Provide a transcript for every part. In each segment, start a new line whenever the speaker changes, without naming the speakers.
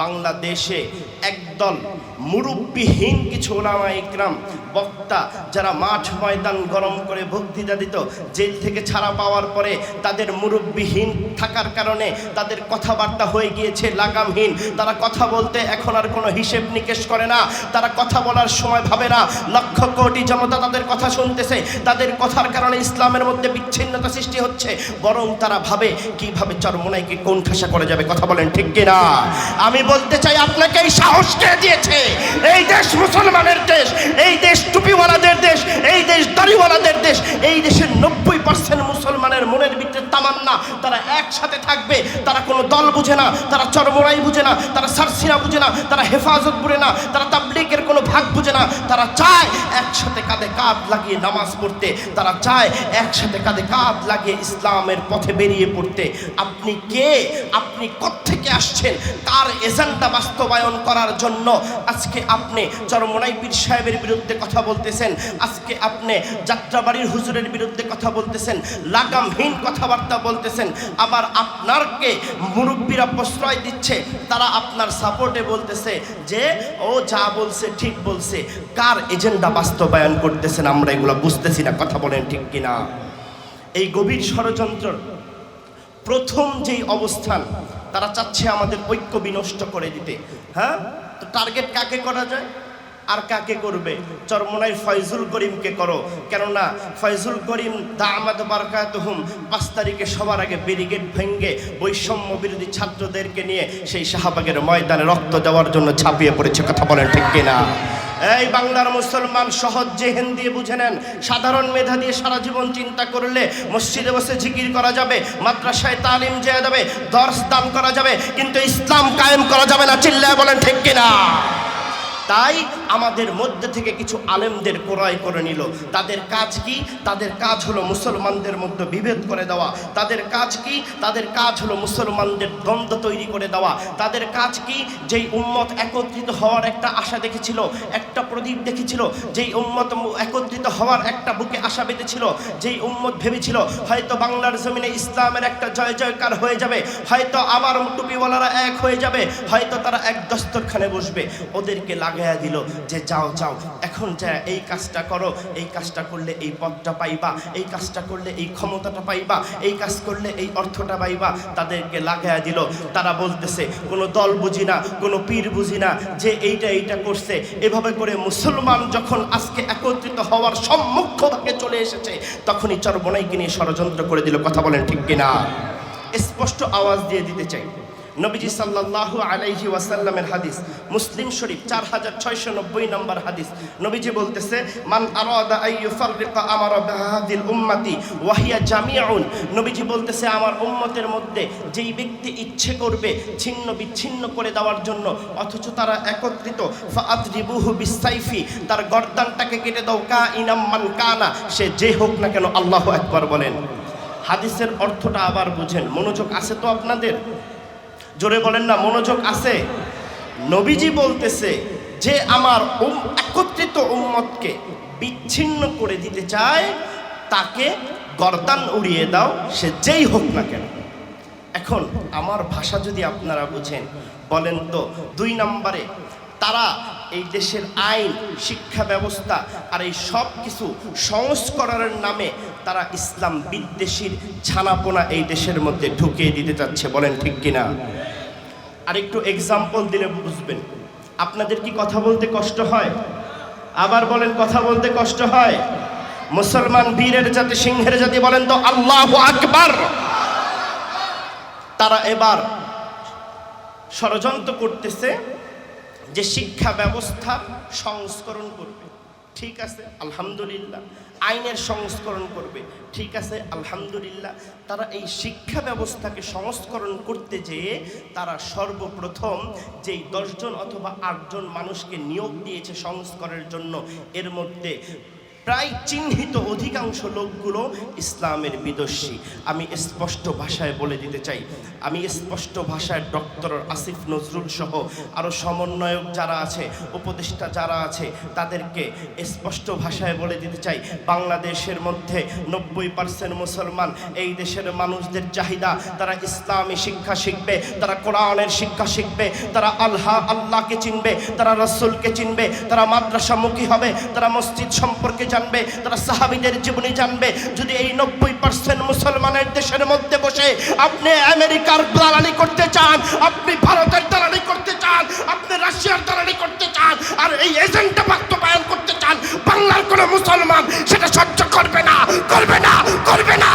বাংলাদেশে একদল মুরব্বিহীন কিছু ওলামা ইকরাম, বক্তা যারা মাঠ ময়দান গরম করে বক্তৃতা দিত, জেল থেকে ছাড়া পাওয়ার পরে তাদের মুরব্বিহীন থাকার কারণে তাদের কথাবার্তা হয়ে গিয়েছে লাগামহীন। তারা কথা বলতে এখন আর কোনো হিসেব নিকেশ করে না। তারা কথা বলার সময় ভাবে না, লক্ষ কোটি জনতা তাদের কথা শুনতেছে। তাদের কথার কারণে ইসলামের মধ্যে বিচ্ছিন্নতা সৃষ্টি হচ্ছে। বরং তারা ভাবে, কীভাবে চরমোনাইকে কোন ঠাসা করে যাবে, কথা বলেন ঠিক কিনা? আমি বলতে চাই, আপনাকে এই সাহস কে দিয়েছে? এই দেশ মুসলমানের দেশ, এই দেশ টুপিওয়ালাদের দেশ, এই দেশ দাড়িওয়ালাদের দেশ, এই দেশের নব্বই পার্সেন্ট মুসলমানের মনের ভিতরে তামান্না, তারা একসাথে থাকবে, তারা কোনো দল বুঝে না, তারা চরমোনাই বুঝে না, তারা সারসিনা বুঝে না, তারা হেফাজত বুঝে না, তারা তাবলিগের কোনো ভাগ বুঝে না, তারা চায় একসাথে কাঁধে কাঁধ লাগিয়ে নামাজ পড়তে, তারা চায় একসাথে কাঁধে কাঁধ লাগিয়ে ইসলামের পথে বেরিয়ে পড়তে। আপনি কে? আপনি কোত্থেকে আসছেন কার এজেন্ডা বাস্তবায়ন করার জন্য আজকে আপনি চরমোনাই পীর সাহেবের বিরুদ্ধে কথা বলতেছেন, আজকে আপনি যাত্রাবাড়ির হুজুরের বিরুদ্ধে কথা বলতেছেন, লাগামহীন কথাবার্তা বলতেছেন, আবার আপনারকে মুরব্বীরা প্রশ্রয় দিচ্ছে, তারা আপনার সাপোর্টে বলতেছে যে, ও যা বলছে ঠিক বলছে, কার এজেন্ডা বাস্তবায়ন করতেছেন আমরা এগুলো বুঝতেছি না, কথা বলেন ঠিক কিনা? এই গভীর ষড়যন্ত্র প্রথম যেই অবস্থান তারা চাচ্ছে আমাদের ঐক্য বিনষ্ট করে দিতে। হ্যাঁ? তো টার্গেট কাকে করা যায়? আর কাকে করবে? চরমোনাই ফয়জুল করিমকে করো। কেননা ফয়জুল করিম দা দামাদ বারকাতহুম পাঁচ তারিখে সবার আগে ব্যারিগেড ভেঙ্গে বৈষম্য বিরোধী ছাত্রদেরকে নিয়ে সেই শাহবাগের ময়দানে রক্ত দেওয়ার জন্য ছাপিয়ে পড়েছে। কথা বলেন ঠিক কিনা? এই বাংলার মুসলমান সহজ জেহেন দিয়ে বুঝে নেন, সাধারণ মেধা দিয়ে সারা জীবন চিন্তা করলে মসজিদে বসে জিকির করা যাবে, মাদ্রাসায় তালিম যেয়ে যাবে দর্শ দান করা যাবে, কিন্তু ইসলাম কায়েম করা যাবে না, চিল্লায় বলেন ঠিক কিনা? তাই আমাদের মধ্যে থেকে কিছু আলেমদের ক্রয় করে নিল। তাদের কাজ কি? তাদের কাজ হলো মুসলমানদের মধ্যে বিভেদ করে দেওয়া। তাদের কাজ কি? তাদের কাজ হলো মুসলমানদের দ্বন্দ্ব তৈরি করে দেওয়া। তাদের কাজ কি? যেই উম্মত একত্রিত হওয়ার একটা আশা দেখেছিল, একটা প্রদীপ দেখেছিল, যেই উম্মত একত্রিত হওয়ার একটা বুকে আশা বেঁধেছিল, যেই উম্মত ভেবেছিল, হয়তো বাংলার জমিনে ইসলামের একটা জয় জয়কার হয়ে যাবে, হয়তো আবার টুপিওয়ালারা এক হয়ে যাবে, হয়তো তারা এক দস্তরখানে বসবে। ওদেরকে লাগাইয়া দিল যে, যাও যাও, এখন যা, এই কাজটা করো, এই কাজটা করলে এই পদটা পাইবা, এই কাজটা করলে এই ক্ষমতাটা পাইবা, এই কাজ করলে এই অর্থটা পাইবা। তাদেরকে লাগাইয়া দিল। তারা বলতেছে, কোনো দল বুঝি না, কোনো পীর বুঝি না, যে এইটা এইটা করছে, এভাবে করে মুসলমান যখন আজকে একত্রিত হওয়ার সম্মুখ ভাগে চলে এসেছে, তখনই চরবনাইকে নিয়ে ষড়যন্ত্র করে দিল। কথা বলেন ঠিক কিনা? স্পষ্ট আওয়াজ দিয়ে দিতে চাই। নবীজি সাল্লাল্লাহু আলাইহি ওয়াসাল্লামের হাদিস, মুসলিম শরীফ চার হাজার ছয়শো নব্বই নম্বর হাদিস। নবীজি বলতেছে, মান আরাদা আই ইউফাররিকা আমার বিহাদিল উম্মতি ওয়াহিয়া জামিউন। নবীজি বলতেছে, আমার উম্মতের মধ্যে যেই ব্যক্তি ইচ্ছে করবে ছিন্ন বিচ্ছিন্ন করে দেওয়ার জন্য, অথচ তারা একত্রিত, ফাআদরিবুহু বিসাইফি তার গর্দানটাকে কেটে দাও কা ইনাম মান কানা, সে যে হোক না কেন আল্লাহ একবার বলেন। হাদিসের অর্থটা আবার বুঝেন। মনোযোগ আছে তো আপনাদের? জোরে বলেন না, মনোযোগ আছে? নবীজি বলতেছে যে আমার একত্রিত উম্মতকে বিচ্ছিন্ন করে দিতে চায়, তাকে গরদান উড়িয়ে দাও, সে যেই হোক না কেন। এখন আমার ভাষা যদি আপনারা বুঝেন, বলেন তো, দুই নম্বরে তারা এই দেশের আইন, শিক্ষা ব্যবস্থা আর এই সব কিছু সংস্করণের নামে তারা ইসলাম বিদ্বেষীর ছানাপোনা এই দেশের মধ্যে ঢুকিয়ে দিতে চাচ্ছে, বলেন ঠিক কিনা? আর একটু এক্সাম্পল দিলে বুঝবেন। আপনাদের কি কথা বলতে কষ্ট হয়? আবার বলেন, কথা বলতে কষ্ট হয়? মুসলমান বীরের জাতি, সিংহের জাতি, বলেন তো আল্লাহ আকবার। তারা এবার ষড়যন্ত্র করতেছে যে শিক্ষা ব্যবস্থা সংস্করণ করবে, ঠিক আছে, আলহামদুলিল্লাহ। আইনের সংস্করণ করবে, ঠিক আছে, আলহামদুলিল্লাহ। তারা এই শিক্ষা ব্যবস্থাকে সংস্করণ করতে যেয়ে তারা সর্বপ্রথম যেই দশজন অথবা আটজন মানুষকে নিয়োগ দিয়েছে সংস্করের জন্য, এর মধ্যে প্রায় চিহ্নিত অধিকাংশ লোকগুলো ইসলামের বিদস্যী আমি স্পষ্ট ভাষায় বলে দিতে চাই। আমি স্পষ্ট ভাষায় ডক্টর আসিফ নজরুল সহ আরও সমন্বয়ক যারা আছে, উপদেষ্টা যারা আছে, তাদেরকে স্পষ্ট ভাষায় বলে দিতে চাই। বাংলাদেশের মধ্যে নব্বই পার্সেন্ট মুসলমান, এই দেশের মানুষদের চাহিদা, তারা ইসলামী শিক্ষা শিখবে, তারা কোরআনের শিক্ষা শিখবে, তারা আল্লাহ আল্লাহকে চিনবে, তারা রসুলকে চিনবে, তারা মাদ্রাসামুখী হবে, তারা মসজিদ সম্পর্কে জানবে, তারা সাহাবিদের জীবনী জানবে। যদি এই নব্বই পার্সেন্ট মুসলমানের দেশের মধ্যে বসে আপনি আমেরিকার দালালি করতে চান, আপনি ভারতের দালালি করতে চান, আপনি রাশিয়ার দালালি করতে চান, আর এই এজেন্টটা বাস্তবায়ন করতে চান, বাংলার কোনো মুসলমান সেটা সহ্য করবে না করবে না করবে না।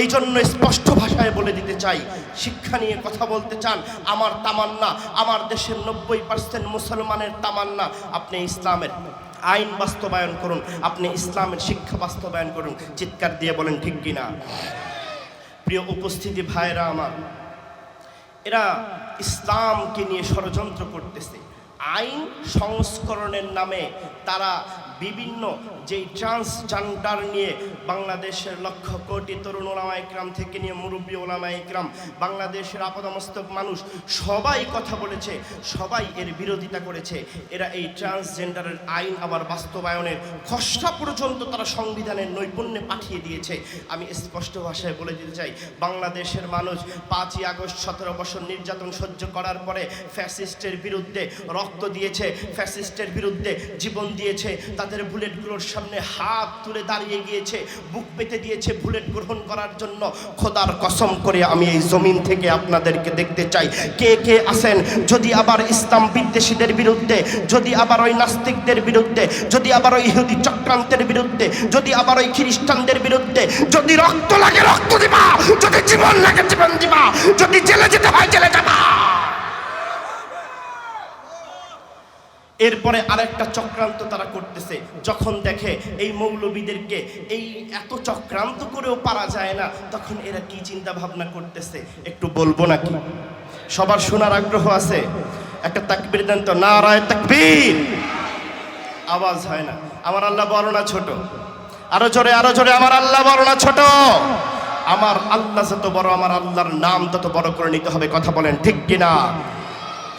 এই জন্য স্পষ্ট ভাষায় বলে দিতে চাই, শিক্ষা নিয়ে কথা বলতে চান, আমার তামান্না, আমার দেশের নব্বই পার্সেন্ট মুসলমানের তামান্না, আপনি ইসলামের। আইন বাস্তবায়ন করুন, আপনি ইসলামের শিক্ষা বাস্তবায়ন করুন, চিৎকার দিয়ে বলেন, ঠিক কিনা? প্রিয় উপস্থিতি ভাইরা আমার, এরা ইসলামকে নিয়ে ষড়যন্ত্র করতেছে। আইন সংস্করণের নামে তারা বিভিন্ন যেই ট্রান্সজেন্ডার নিয়ে বাংলাদেশের লক্ষ কোটি তরুণ ওলামা ইকরাম থেকে নিয়ে মুরব্বী ওলামা ইকরাম, বাংলাদেশের আপদমস্তক মানুষ সবাই কথা বলেছে, সবাই এর বিরোধিতা করেছে। এরা এই ট্রান্সজেন্ডারের আইন আবার বাস্তবায়নের খসড়া পর্যন্ত তারা সংবিধানের নৈপুণ্যে পাঠিয়ে দিয়েছে। আমি স্পষ্ট ভাষায় বলে দিতে চাই, বাংলাদেশের মানুষ পাঁচই আগস্ট সতেরো বছর নির্যাতন সহ্য করার পরে ফ্যাসিস্টের বিরুদ্ধে রক্ত দিয়েছে, ফ্যাসিস্টের বিরুদ্ধে জীবন দিয়েছে, তাদের বুলেটগুলোর সামনে হাত তুলে দাঁড়িয়ে গিয়েছে, বুক পেতে দিয়েছে বুলেট গ্রহণ করার জন্য। খোদার কসম করে আমি এই জমিন থেকে আপনাদেরকে দেখতে চাই। কে কে আছেন? যদি আবার ইসলাম বিদ্বেষীদের বিরুদ্ধে, যদি আবার ওই নাস্তিকদের বিরুদ্ধে, যদি আবার ওই ইহুদি চক্রান্তের বিরুদ্ধে, যদি আবার ওই খ্রিস্টানদের বিরুদ্ধে, যদি রক্ত লাগে রক্ত দিবা, যদি জীবন লাগে জীবন দিবা, যদি জেলে যেতে হয় জেলে যাবা। এরপরে আরেকটা চক্রান্ত তারা করতেছে। যখন দেখে এই মৌলবীদেরকে এই এত চক্রান্ত করেও পারা যায় না, তখন এরা কি চিন্তা ভাবনা করতেছে? একটু বলব নাকি? সবার শোনার আগ্রহ আছে? একটা তাকবির দেন তো না রায় তাকবির। আওয়াজ হয় না। আমার আল্লাহ বড় না ছোট। আরও জোরে আরও জোরে, আমার আল্লাহ বড় না ছোট। আমার আল্লাহ যত বড়, আমার আল্লাহর নাম তত বড় করে নিতে হবে। কথা বলেন ঠিক কিনা?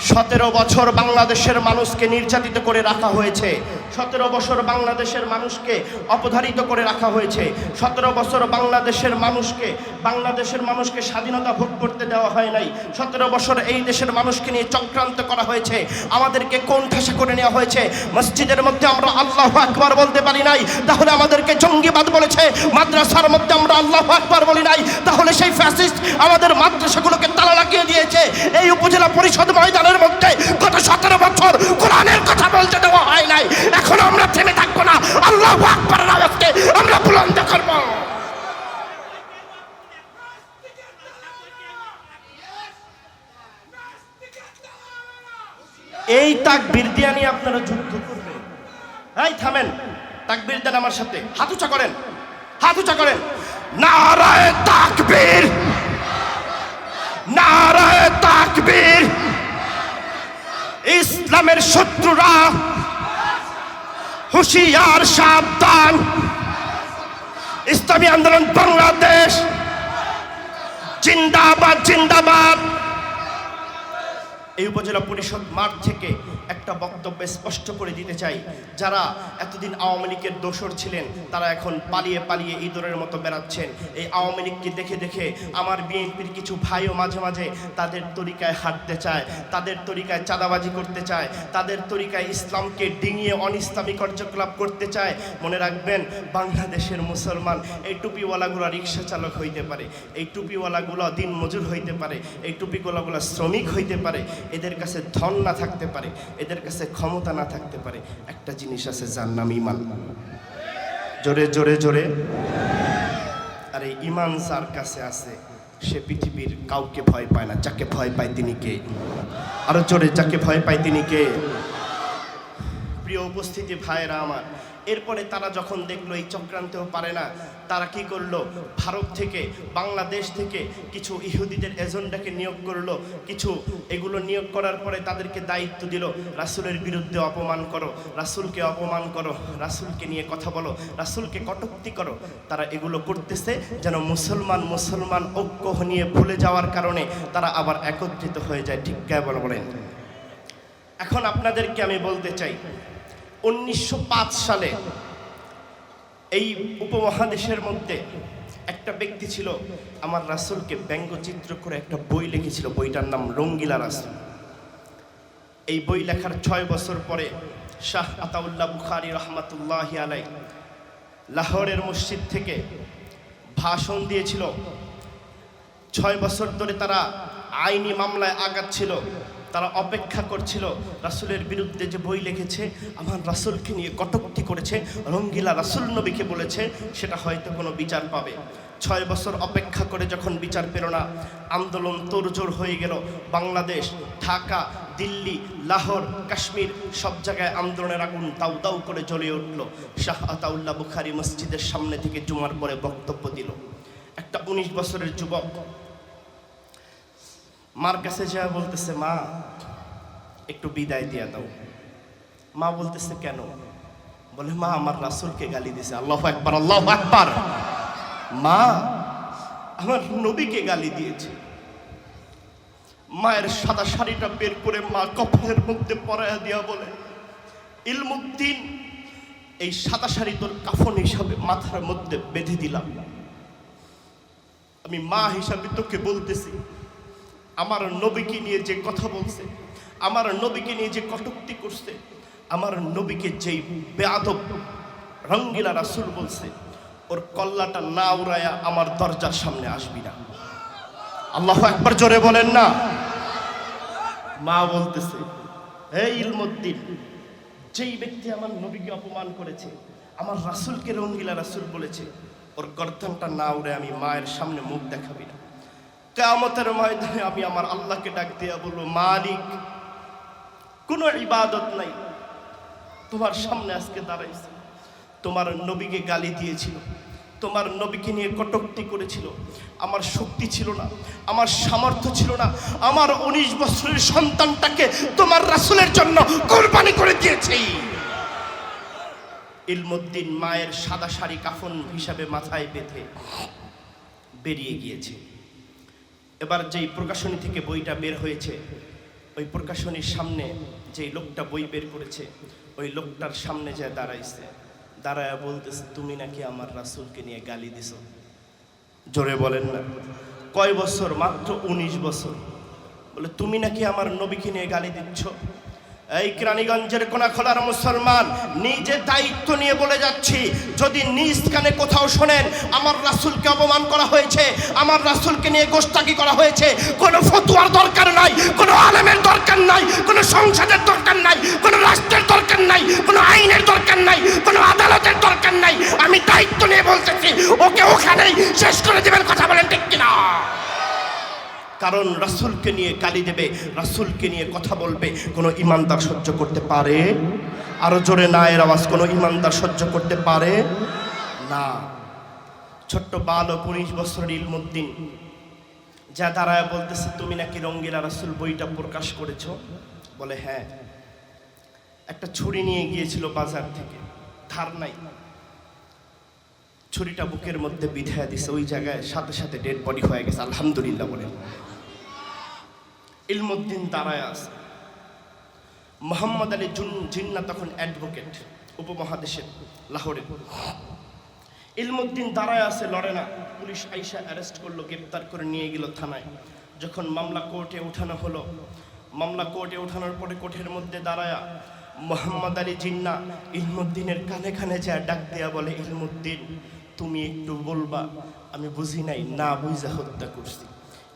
সতেরো বছর বাংলাদেশের মানুষকে নির্যাতিত করে রাখা হয়েছে। সতেরো বছর বাংলাদেশের মানুষকে অপধারিত করে রাখা হয়েছে। সতেরো বছর বাংলাদেশের মানুষকে বাংলাদেশের মানুষকে স্বাধীনতা ভোগ করতে দেওয়া হয় নাই। সতেরো বছর এই দেশের মানুষকে নিয়ে চক্রান্ত করা হয়েছে। আমাদেরকে কোন ঠাসা করে নেওয়া হয়েছে। মসজিদের মধ্যে আমরা আল্লাহ আকবার বলতে পারি নাই। তাহলে আমাদেরকে জঙ্গিবাদ বলেছে। মাদ্রাসার মধ্যে আমরা আল্লাহ আকবার বলি নাই। তাহলে সেই ফ্যাসিস্ট আমাদের মাদ্রাসাগুলোকে তালা লাগিয়ে দিয়েছে। এই উপজেলা পরিষদ ময়দানের মধ্যে গত সতেরো বছর কোরআনের কথা বলতে দেওয়া হয় নাই। এখন আমরা থেমে থাকব না। আল্লাহ আকবরের আওয়াজকে আমরা বুলন্দ করব। এই তাকবীর দিয়া নিয়ে আপনারা যুদ্ধ করবেন। এই, থামেন। তাকবীর দেন আমার সাথে। হাত উঁচা করেন। হাত উঁচা করেন। নারায় তাকবীর। নারায় তাকবীর। ইসলামের শত্রুরা হুশিয়ার সাবধান। ইসলামী আন্দোলন বাংলাদেশ। জিন্দাবাদ জিন্দাবাদ। এই উপজেলা পরিষদ মাঠ থেকে একটা বক্তব্য স্পষ্ট করে দিতে চাই। যারা এতদিন আওয়ামী লীগের দোসর ছিলেন, তারা এখন পালিয়ে পালিয়ে ইঁদুরের মতো বেড়াচ্ছেন। এই আওয়ামী লীগকে দেখে দেখে আমার বিএনপির কিছু ভাইও মাঝে মাঝে তাদের তরিকায় হাঁটতে চায়, তাদের তরিকায় চাঁদাবাজি করতে চায়, তাদের তরিকায় ইসলামকে ডিঙিয়ে অনিসলামী কার্যকলাপ করতে চায়। মনে রাখবেন, বাংলাদেশের মুসলমান এই টুপিওয়ালাগুলো রিক্সা চালক হইতে পারে, এই টুপিওয়ালাগুলো দিন মজুর হইতে পারে, এই টুপিওয়ালাগুলো শ্রমিক হইতে পারে, এদের কাছে ধন না থাকতে পারে এদের কাছে ক্ষমতা না থাকতে পারে, একটা জিনিস আছে যার নাম ইমান। জোরে জোরে জোরে। আর এই ইমান যার কাছে আছে, সে পৃথিবীর কাউকে ভয় পায় না, যাকে ভয় পায় তিনি কে? আরও জোরে, যাকে ভয় পায় তিনি কে? প্রিয় উপস্থিতি ভাইয়েরা আমার, এরপরে তারা যখন দেখল এই চক্রান্তেও পারে না, তারা কি করল? ভারত থেকে, বাংলাদেশ থেকে কিছু ইহুদিদের এজেন্ডাকে নিয়োগ করল, কিছু এগুলো নিয়োগ করার পরে তাদেরকে দায়িত্ব দিল, রাসূলের বিরুদ্ধে অপমান করো, রাসুলকে অপমান করো, রাসূলকে নিয়ে কথা বলো, রাসুলকে কটূক্তি করো। তারা এগুলো করতেছে যেন মুসলমান মুসলমান ঐক্য নিয়ে ভুলে যাওয়ার কারণে তারা আবার একত্রিত হয়ে যায়। ঠিক কেবল বলেন? এখন আপনাদেরকে আমি বলতে চাই উনিশশো পাঁচ সালে এই উপমহাদেশের মধ্যে একটা ব্যক্তি ছিল, আমার রাসূলকে ব্যঙ্গচিত্র করে একটা বই লিখেছিল, বইটার নাম রঙ্গিলা রাসুল। এই বই লেখার ছয় বছর পরে শাহ আতাউল্লাহ বুখারি রহমাতুল্লাহ আলাই লাহোরের মসজিদ থেকে ভাষণ দিয়েছিল। ছয় বছর ধরে তারা আইনি মামলায় আগাচ্ছিল তারা অপেক্ষা করছিল রাসূলের বিরুদ্ধে যে বই লিখেছে, আমার রাসূলকে নিয়ে কটূক্তি করেছে, রঙ্গিলা রাসূল নবীকে বলেছে, সেটা হয়তো কোনো বিচার পাবে। ছয় বছর অপেক্ষা করে যখন বিচার পেল না, আন্দোলন তোড়জোড় হয়ে গেল। বাংলাদেশ, ঢাকা, দিল্লি, লাহোর, কাশ্মীর সব জায়গায় আন্দোলনের আগুন দাউ দাউ করে জ্বলে উঠল। শাহ আতাউল্লাহ বুখারি মসজিদের সামনে থেকে জুমার পরে বক্তব্য দিল। একটা উনিশ বছরের যুবক মার কাছে যা বলতেছে, মা, একটু বিদায় দিয়া দাও। মা বলতেছে, কেন? বলে, মা, আমার রাসূলকে গালি দিছে। আল্লাহ একবার আল্লাহ একবার মা আমার নবীকে গালি দিয়েছে। মায়ের সাদা শাড়িটা বের করে মা কপালের মধ্যে পরায়া দিয়া বলে, ইলমুদ্দিন, এই সাদা শাড়ি তোর কাফন হিসাবে মাথার মধ্যে বেঁধে দিলাম। আমি মা হিসাবে তোকে বলতেছি আমার নবীকে নিয়ে যে কথা বলছে, আমার নবীকে নিয়ে যে কটুক্তি করছে, আমার নবীকে যেই বেয়াদব রঙ্গিলা রাসুল বলছে, ওর কল্লাটা না উড়ায়া আমার দরজার সামনে আসবি না। আল্লাহ একবার জোরে বলেন না। মা বলতেছে, হে ইলমুদ্দিন, যেই ব্যক্তি আমার নবীকে অপমান করেছে, আমার রাসূলকে রঙ্গিলা রাসুল বলেছে, ওর গর্দনটা না উড়ে আমি মায়ের সামনে মুখ দেখাবি না। কেয়ামতের ময়দানে আমি আমার আল্লাহকে ডাক দিয়া বলব, মালিক, কোনো ইবাদত নাই। তোমার সামনে আজকে দাঁড়াইছে। তোমার নবীকে গালি দিয়েছিল। তোমার নবীকে নিয়ে কটূক্তি করেছিল। আমার শক্তি ছিল না, আমার সামর্থ্য ছিল না। আমার উনিশ বছরের সন্তানটাকে তোমার রাসুলের জন্য কোরবানি করে দিয়েছি। ইলমুদ্দিন মায়ের সাদা শাড়ি কাফন হিসাবে মাথায় বেঁধে বেরিয়ে গিয়েছে। এবার যেই প্রকাশনী থেকে বইটা বের হয়েছে, ওই প্রকাশনীর সামনে যেই লোকটা বই বের করেছে, ওই লোকটার সামনে যে দাঁড়াইছে। দাঁড়ায় বলতেছে, তুমি নাকি আমার রাসুলকে নিয়ে গালি দিছো? জোরে বলেন না। কয় বছর? মাত্র উনিশ বছর। বলে, তুমি নাকি আমার নবীকে নিয়ে গালি দিচ্ছ? এই কেরানীগঞ্জের কোনা খোলার মুসলমান, নিজে দায়িত্ব নিয়ে বলে যাচ্ছি, যদি নিজ কানে কোথাও শোনেন, আমার রাসূলকে অপমান করা হয়েছে, আমার রাসূলকে নিয়ে গোস্তাকি করা হয়েছে, কোনো ফতুয়ার দরকার নাই, কোনো আলেমের দরকার নাই, কোনো সংসদের দরকার নাই, কোনো রাষ্ট্রের দরকার নাই, কোনো আইনের দরকার নাই, কোনো আদালতের দরকার নাই, আমি দায়িত্ব নিয়ে বলতেছি, ওকে ওখানেই শেষ করে দেবেন, কথা বলেন ঠিক কারণ রাসূলকে নিয়ে গালি দেবে, রাসূলকে নিয়ে কথা বলবে, কোনো ইমানদার সহ্য করতে পারে? আরও জোরে না এর আওয়াজ, কোনো ইমানদার সহ্য করতে পারে? না। ছোট্ট বালক উনিশ বছরের ইলমুদ্দিন, যা দাঁড়ায় বলতেছে, তুমি নাকি রঙ্গিলা রাসূল বইটা প্রকাশ করেছ? বলে হ্যাঁ। একটা ছুরি নিয়ে গিয়েছিল বাজার থেকে, ধার নাই। ছুরিটা বুকের মধ্যে বিধায় দিছে, ওই জায়গায় সাথে সাথে ডেড বডি হয়ে গেছে, আলহামদুলিল্লাহ বলে। ইলমুদ্দিন দাঁড়ায় আছে। মোহাম্মদ আলী জুন জিন্না তখন অ্যাডভোকেট উপমহাদেশের লাহোরে ইলমুদ্দিন দাঁড়ায় আছে, লড়ে না। পুলিশ আইসা অ্যারেস্ট করল, গ্রেপ্তার করে নিয়ে গেল থানায়। যখন মামলা কোর্টে উঠানো হলো, মামলা কোর্টে উঠানোর পরে কোর্টের মধ্যে দাঁড়ায়া মোহাম্মদ আলী জিন্না ইলমুদ্দিনের কানে কানে যা ডাক দেয়া বলে, ইলমুদ্দিন, তুমি একটু বলবা, আমি বুঝি নাই, না বুঝা হত্যা করছি।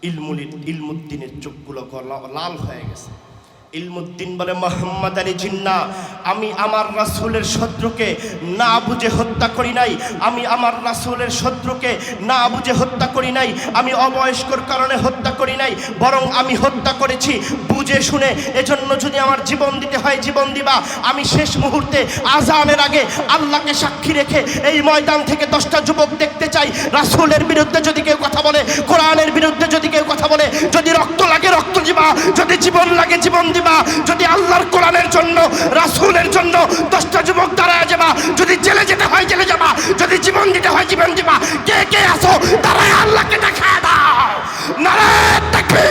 ইলমুল ইলমুদ্দিনের চোখগুলো গলা- লাল হয়ে গেছে। ইলমুদ্দিন বলে, মোহাম্মদ আলী জিন্না, আমি আমার রাসূলের শত্রুকে না বুঝে হত্যা করি নাই। আমি আমার রাসূলের শত্রুকে না বুঝে হত্যা করি নাই। আমি অবয়স্কর কারণে হত্যা করি নাই, বরং আমি হত্যা করেছি। বুঝে শুনে এজন্য যদি আমার জীবন দিতে হয়, জীবন দিবা। আমি শেষ মুহূর্তে আজানের আগে আল্লাহকে সাক্ষী রেখে এই ময়দান থেকে দশটা যুবক দেখতে চাই। রাসূলের বিরুদ্ধে যদি কেউ কথা বলে, কোরআনের বিরুদ্ধে যদি কেউ কথা বলে, যদি রক্ত লাগে রক্ত দিবা, যদি জীবন লাগে জীবন দিবা। যেবা যদি আল্লাহর কোরআনের জন্য, রাসুলের জন্য দশটা যুবক দাঁড়ায় যাবা যদি জেলে যেতে হয় জেলে যাবা, যদি জীবন দিতে হয় জীবন দিবা, কে কে আসো দাঁড়ায় আল্লাহকে দেখায় দাও। নারায় দেখবি